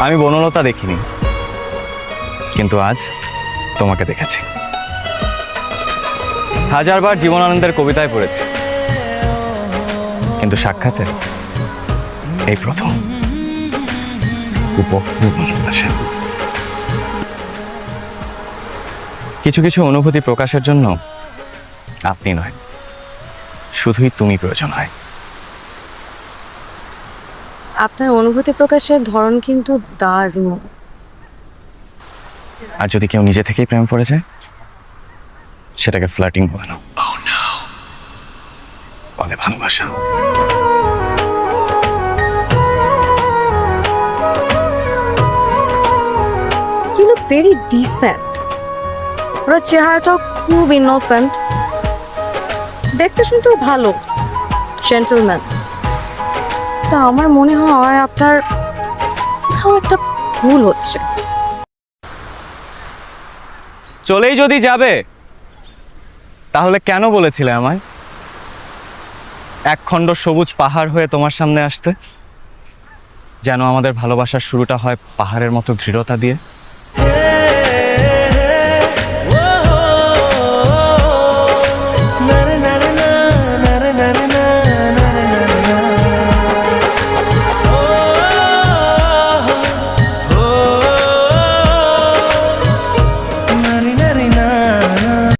আমি বনলতা দেখিনি। কিন্তু আজ তোমাকে দেখেছি। হাজারবার জীবনানন্দের কবিতায় পড়েছি। কিন্তু সাক্ষাতে এই প্রথম কিছু কিছু অনুভূতি প্রকাশের জন্য আপনি নয়, শুধুই তুমি প্রয়োজন হয়। আপনার অনুভূতি প্রকাশের ধরন কিন্তু দারুণ। আর যদি কেউ নিজে থেকেই প্রেম পড়ে যায় সেটাকে ফ্লার্টিং বলে না। বলে ভালোবাসা। ইউ লুক ভেরি ডিসেন্ট ওর চেহারাটাও খুব ইনোসেন্ট দেখতে শুনতেও ভালো। জেন্টলম্যান তা আমার মনে হয় আপনার কোথাও একটা ভুল হচ্ছে। চলেই যদি যাবে, তাহলে কেন বলেছিলে আমায়? একখণ্ড সবুজ পাহাড় হয়ে তোমার সামনে আসতে, যেন আমাদের ভালোবাসার শুরুটা হয় পাহাড়ের মতো দৃঢ়তা দিয়ে।